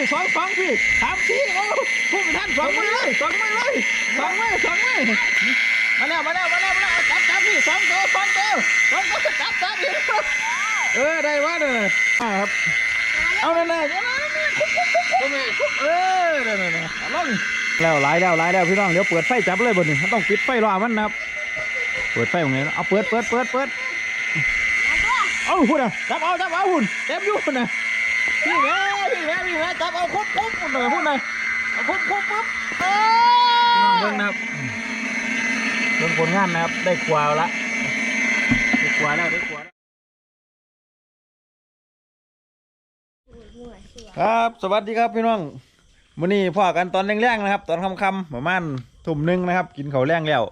พี่สองสองพี่สามสี่โอ้พุ่งไปท่านสองมือเลยสองมือเลยสองมือสองมือมาแล้วมาแล้วมาแล้วมาแล้วจับจับพี่สองตัวสองตัวสองตัวจับจับพี่เออได้วะเด้ออ่าครับเอานั่นเลยเออนั่นนั่นลงแล้วหลายแล้วหลายแล้วพี่น้องเดี๋ยวเปิดไฟจับเลยบนนี้มันต้องปิดไฟรอมันนะครับเปิดไฟตรงไหนเอาเปิดเปิดเปิดเปิดเอาหุ่นอะจับเอาจับเอาหุ่นเต็มอยุ่หุ่นอะ พี่แม่พี่แม่พี่แม่จับเอาคุบคุบหน่อยหุ่นหน่อยเอาคุบคุบคุบเออเบิ่งนะครับเบิ่งผลงานนะครับ ได้กวาวละได้กวาแล้วได้กวาแล้วครับ สวัสดีครับพี่น้องมื้อนี้พ่อกันตอนแรงๆนะครับ ตอนค่ำๆประมาณทุ่มหนึงนะครับ กินข้าวแรงแล้ว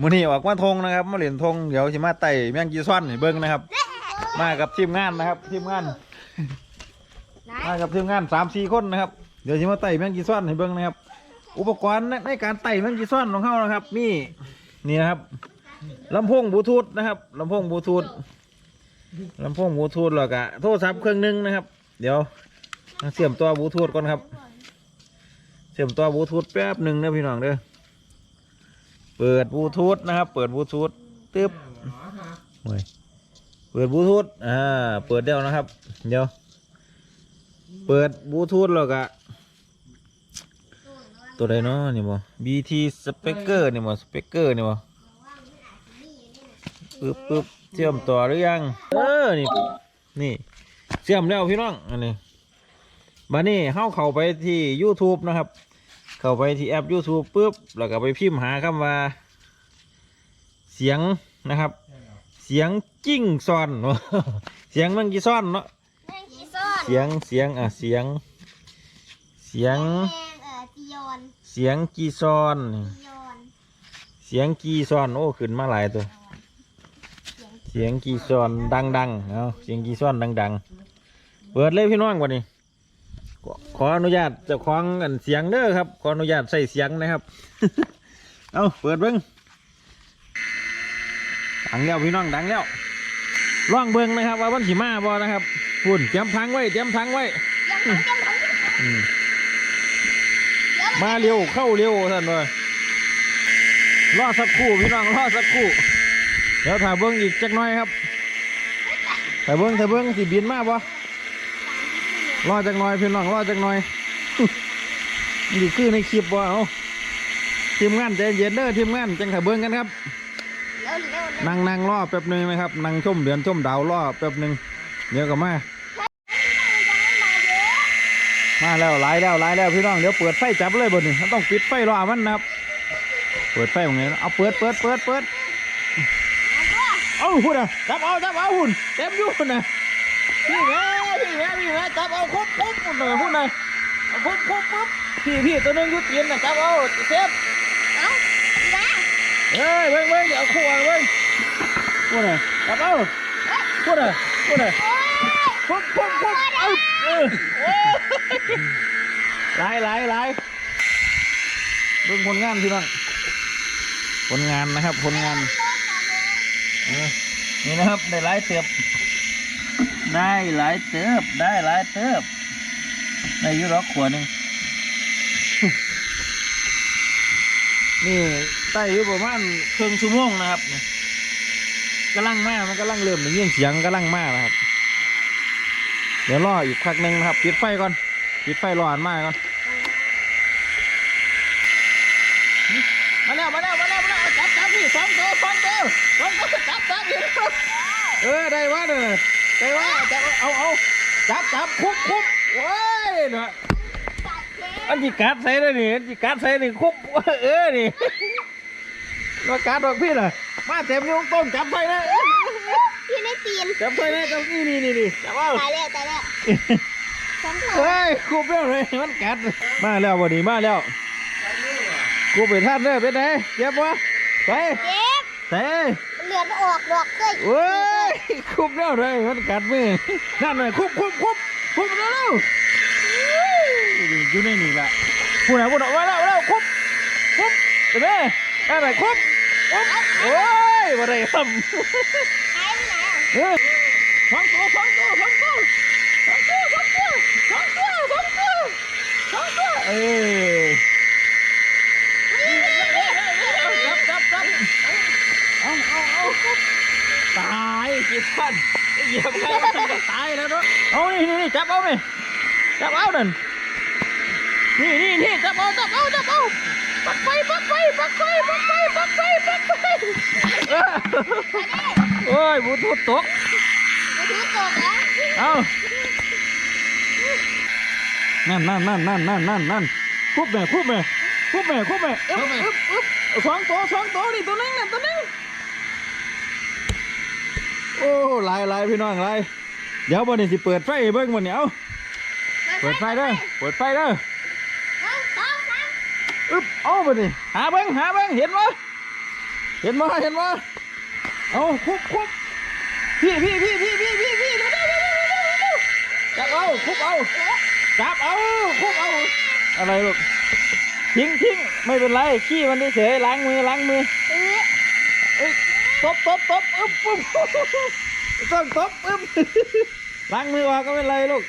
มื้อนี้ออกมาทงนะครับมาเหรียญทงเดี๋ยวสิมาไต่แมงกีซ้อนให้เบิ่งนะครับ มากับทีมงานนะครับ ทีมงาน มากับทีมงานสามสี่คนนะครับ เดี๋ยวจะมาไต่แมงกีซ้อนให้เบิ้งนะครับ อุปกรณ์ในการไต่แมงกีซ้อนของเขานะครับ มีนี่นะครับลำโพงบลูทูธนะครับลำโพงบลูทูธลำโพงบลูทูธแล้วก็โทรศัพท์เครื่องหนึงนะครับ เดี๋ยวเสียบตัวบลูทูธก่อนครับ เสียบตัวบลูทูธแป๊บหนึ่งนะพี่น้องเด้อเปิดบลูทูธนะครับ เปิดบลูทูธตึ๊บโอ้ยเปิดบลูทูธอ่าเปิดเดียวนะครับ เดี๋ยว เปิดบลูทูธแล้วก็ตัวใดเนาะนี่บ่ BT speaker นี่บ่ speaker นี่บ่ปึ๊บปึ๊บเชื่อมต่อหรือยัง เออ นี่ นี่ เชื่อมแล้วพี่น้อง อันนี้บัดนี้เข้าเข้าไปที่ YouTube นะครับ เข้าไปที่แอป YouTube ปึ๊บ แล้วก็ไปพิมพ์หาคำว่า เสียงนะครับ เสียงจิ้งซอน เสียงมันกี่ซ่อนเนาะ เสียงเสียงอะเสียง เสียงแมงเอ่อจียอนเสียงกีซอนนี่จียอนเสียงกีซอนโอ้ขึ้นมาหลายตัว เสียงกีซอนดังๆเอาเสียงกีซอนดังๆเปิดเลยพี่น้องกว่านี้ขอขออนุญาตเจ้าของอันเสียงเด้อครับ ขออนุญาตใส่เสียงนะครับ เอาเปิดเบิ้งดังแล้วพี่น้องดังแล้วล่องเบิ้งนะครับ ว่าวันสีมาบอนะครับ พุ่นเตรียมทังไว้เตรียมทังไว้อืมมาเร็วเข้าเร็วท่านเลยรอสักครู่พี่น้องรอสักครู่เดี๋ยวถ่ายเบิ้งอีกจักหน่อยครับถ่ายเบิ้งถ่ายเบิ้งสิบินมาบ่รอจักหน่อยพี่น้องรอจักหน่อยนี่คือในคลิปบ่เอาทีมงานใจเย็นเด้อทีมงานจังถ่ายเบิ้งกันครับนั่งนั่งรอแป๊บหนึงนะครับนั่งชมเดือนชมดาวรอแป๊บหนึงเดี๋ยวก็มา ยังไม่มาเยอะ มาแล้วหลายแล้วหลายแล้วพี่น้องเดี๋ยวเปิดไฟจับเลยบนนี้มันต้องปิดไฟรอมันนะครับ เปิดไฟตรงไหนเอาเปิดเปิดเปิดเปิดเอาหุ่นอะจับเอาจับเอาหุ่นเต็มอยุ่หุ่นนะพี่แม่พี่แม่พี่แม่จับเอาคุบคุบหุ่นหน่อยหุ่นหน่อยเอาคุบคุบคุบพี่พี่ตัวหนึงอยุดเตียนนะจับเอาเซฟเอ้าดีนะเฮ้ยเว้ยเว้ยเดี๋ยวเอาคู่เอาเว้ยหุ่นอะจับเอาหุ่นอะหุ่นอะโอ้ยคุบคุบคุบ หลายหลายหลายเบิ่งผลงานพี่น้องผลงานนะครับผลงานนี่นะครับได้หลายเติบได้หลายเติบได้หลายเติบได้ยุรอกขวดหนึ่งนี่ไต่อยู่ประมาณครึ่งชั่วโมงนะครับนี่กำลังมากมันกำลังเริ่มได้ยินเสียงกำลังมากนะครับ เดี๋ยวรออีกพักหนึ่งนะครับ ปิดไฟก่อน ปิดไฟรออันมาก่อน มาแล้วมาแล้วมาแล้วมาแล้วจับจับพี่สองตัวสองตัวสองตัวจับจับพี่เออได้วะเด้อได้วะจับเอาเอาจับจับคุบคุบโอ้ยเนาะอันจีกัดใส่เลยนี่อันจีกัดใส่นี่คุบเออนี่มากัดดอกพี่น่ะมาเต็มนิ้วต้มจับใส่นะ พี่ไม่ตีนจับใส่นะจับนี่นี่นี่นี่จับเอาตายแล้วตายแล้วสองตัวเฮ้ยคุบแล้วเลยมันกัดมาแล้ววันนี้มาแล้วกูไปท่านเด้อเป็นไงเจ็บวะไปเจ็บเต้เลือดออกดอกเลยเว้ยคุบแล้วเลยมันกัดมือนั่นเลยคุบคุบคุบคุบแล้วเร็วอยู่ในนี่แหละพูดไหนพูดไหนว่าแล้วแล้วคุบคุบเห็นไหมนั่นเลยคุบคุบโอ้ยมาได้ทหา ยไปไหนอะำเฮ้ยสองตัวสองตัวสองตัวสองตัวสองตัวสองตัวสองตัวเอ้ยจับจับจับเอาเอาเอาตายกี่ท่านเหยียบใครมันก็ตายแล้วเนาะเอานี่นี่นี่จับเอาไหมจับเอาหนั่น นี่นี่นี่จับเอาจับเอาจับเอาปักไฟปักไฟปักไฟปักไฟปักไฟปักไฟเออโอ้ยบลูทูธตกมาถือตกแล้วเอานั่นนั่นนั่นนั่นนั่นนั่นนั่นคุบแม่คุบแม่คุบแม่คุบแม่อึ๊บอึ๊บอึ๊บสองตัวสองตัวนี่ตัวหนึงนั่นตัวหนึงโอ้ลายลายพี่น้องลายเดี๋ยวบนนี้สิเปิดไฟให้เบิ้งบนนี้เอาเปิดไฟเด้อเปิดไฟเด้อ หนึ่งสองสาม อึ๊บเอาบนนี้หาเบิ้งหาเบิ้งเห็นบ่เห็นบ่เห็นบ่เอาคุบคุบพี่พี่พี่พี่พี่พี่พี่เร็วเร็วเร็วเร็วเร็วเร็วจับเอาคุบเอาจับเอาคุบเอา อะไรลูกทิ้งทิ้งไม่เป็นไรขี้มันเฉยล้างมือล้างมือเอ้ยตบตบตบอึ๊บอึ๊บต้องตบอึ๊บล้างมือออกก็ไม่เป็นไรลูก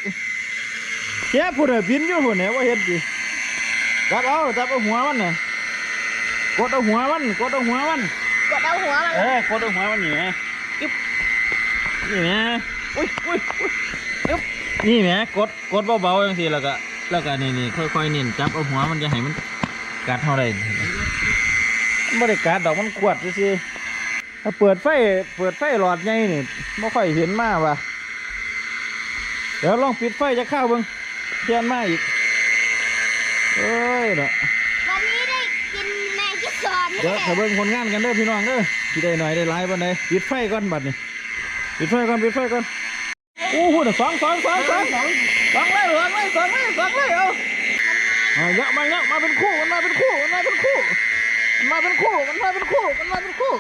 แกพูดอะพินอยู่หัวเนี่ยว่าเห็นดิ จับเอาจับเอาหัวมันน่ะกดเอาหัวมันกดเอาหัวมัน กดเอาหัวมันเออกดเอาหัวมันนี่ไงอึ๊บนี่ไงอุ้ยอุ้ยอุ้ยอึ๊บนี่ไงกดกดเบาๆอย่างสิแล้วก็แล้วก็นี่นี่ค่อยๆเน้นจับเอาหัวมันจะให้มันกัดเท่าไรมันไม่ได้กัดดอกมันขวดซื่อๆถ้าเปิดไฟเปิดไฟหลอดใหญ่นี่ไม่ค่อยเห็นมาว่ะเดี๋ยวลองปิดไฟจะเข้าเบิ้งเทียนมาอีก เอ้ยเนาะวันนี้ได้กินแมงกิซอนเดี๋ยวถ้าเบิ่งผลงานกันเด้อพี่น้องเด้อที่ได้หน่อยได้หลายบันไดปิดไฟก่อนบัดนี้ปิดไฟก่อนปิดไฟก่อนโอ้โหเดี๋ยวสองสองสองสองสองสองเลยสองเลยสองเลยสองเลยเอาเอาเยอะมาเยอะมาเป็นคู่มันมาเป็นคู่มันมาเป็นคู่มันมาเป็นคู่มันมาเป็นคู่มันมาเป็นคู่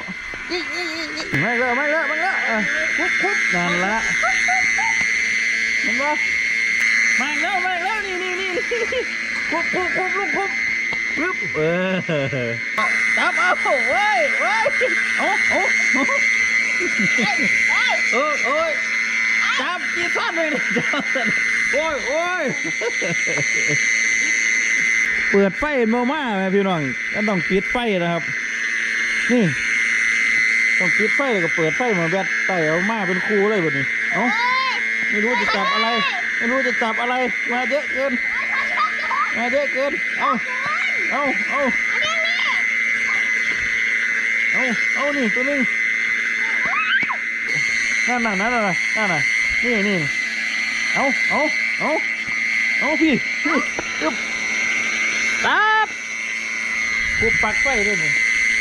อีอีอีอีไม่เลยไม่เลยไม่เลยอะคุบคุบนั่นละมันว่า มาอีกแล้วมาอีกแล้วนี่นี่นี่นี่คุบคุบคุบลูกคุบปึ๊บเออจับเอาเว้ยเว้ยเอาเอาเอาเฮ้ยเออโอ้ยจับกี่ท่อนเลยนี่จับโอ้ยโอ้ยเปิดไฟมาม่าแม่พี่น้องก็ต้องปิดไฟนะครับ นี่ ต้องปิดไฟแล้วก็เปิดไฟมาแบตไต่เอามาเป็นครูเลยแบบนี้เอ้า ไม่รู้จะจับอะไร ไม่รู้จะจับอะไร มาเยอะเกิน มาเยอะเกิน เอาเอาเอาอันนี้นี่เอาเอานี่ตัวหนึงนั่นน่ะนั่นน่ะนั่นน่ะนี่นี่เอาเอาเอาเอาพี่พี่อึ๊บตับกูปักไฟด้วยนี่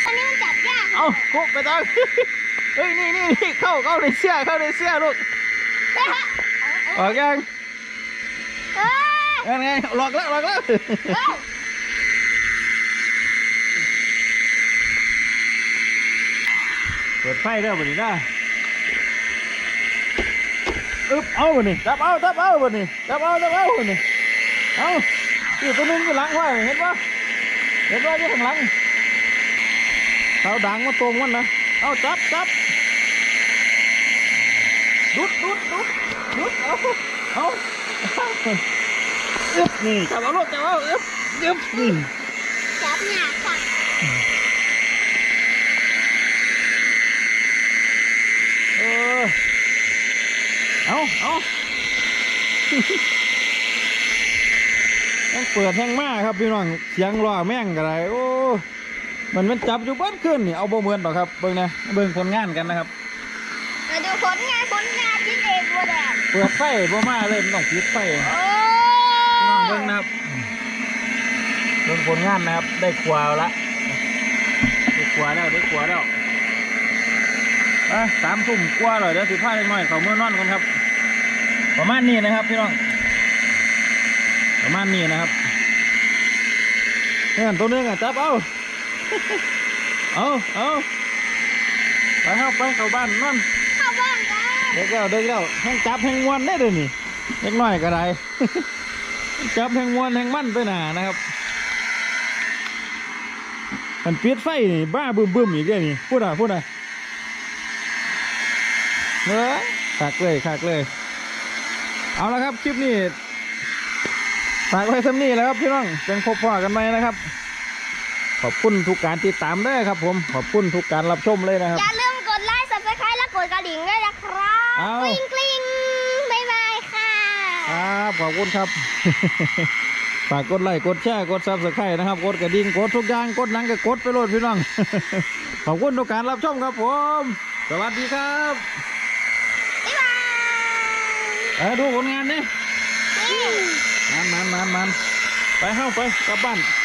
อันนี้มันจับยาก เอากูไปตังเฮ้ยนี่นี่นี่เข้าเข้าในเสื้อเข้าในเสื้อลูก ออกยังเฮ้ยยังไงหลอกแล้วหลอกแล้วเฮ้ยเปิดไฟเด้อบันนี้นะอึ๊บเอาบันนี้จับเอาจับเอาบันนี้จับเอาจับเอาบันนี้เอาอยู่ตัวหนึงอยู่หลังไว้เห็นปะเห็นปะอยู่ข้างหลังเขาดังมาตรงมันนะเอาจับจับ ดุดดุดดุดดุดเอาเอาอึ๊บนี่จับเอาลูกจับเอาอึ๊บอึ๊บนี่จับยากจังเออเอาเอาต้องเปิดแห้งมากครับพี่น้องเสียงล้อแม่งกันไรโอ้มันมันจับอยู่เบ้านขึ้นนี่เอาบ่เหมือนหรอกครับเบิ่งนะเบิ่งผลงานกันนะครับมาดูผลงาน ผลงานที่เด็กบัวแดงเปิดไฟบ่มาเลยมันต้องปิดไฟโอ้พี่น้องเบิ่งนะครับเบิ่งผลงานนะครับ ได้ขวาละได้ขวาแล้วได้ขวาแล้วไปสามทุ่มกว่าเลยเดี๋ยวสิพาเล็กน้อยเขาเมื่อนอนกันครับ ประมาณนี้นะครับพี่น้อง ประมาณนี้นะครับเนี่ยตัวนึงอะจับเอาเอาเอาไปเข้าไปเข้าบ้านนอน เด็กแล้วเด็กแล้วแห้งจับแห้งมวนได้เลยนี่เล็กน้อยก็ได้จับแห้งมวนแห้งมั่นไปหนานะครับมันปิดไฟนี่บ้าบึ้มบึ้มอีกเด้นี่พูดอะพูดอะเฮ้ยขากเลยขากเลย เอาละครับคลิปนี้ฝากไว้สำนี้แล้วครับพี่น้องเป็นพบพ่อกันไหมนะครับ ขอบคุณทุกการติดตามด้วยครับผม ขอบคุณทุกการรับชมเลยนะครับ อย่าลืมกดไลค์ subscribe และกดกระดิ่งด้วยนะครับ เอากลิ้งกลิ้งบ๊ายบายค่ะครับขอบคุณครับ ฝากกดไลค์กดแชร์กดซับสไครต์นะครับ กดกระดิ่งกดทุกอย่างกดหนังก็กดไปโหลดพี่น้อง ขอบคุณทุกการรับชมครับผม สวัสดีครับบ๊ายบายเออดูผลงานนี่นี่มันมันมันมันไปเข้าไปกลับบ้านบ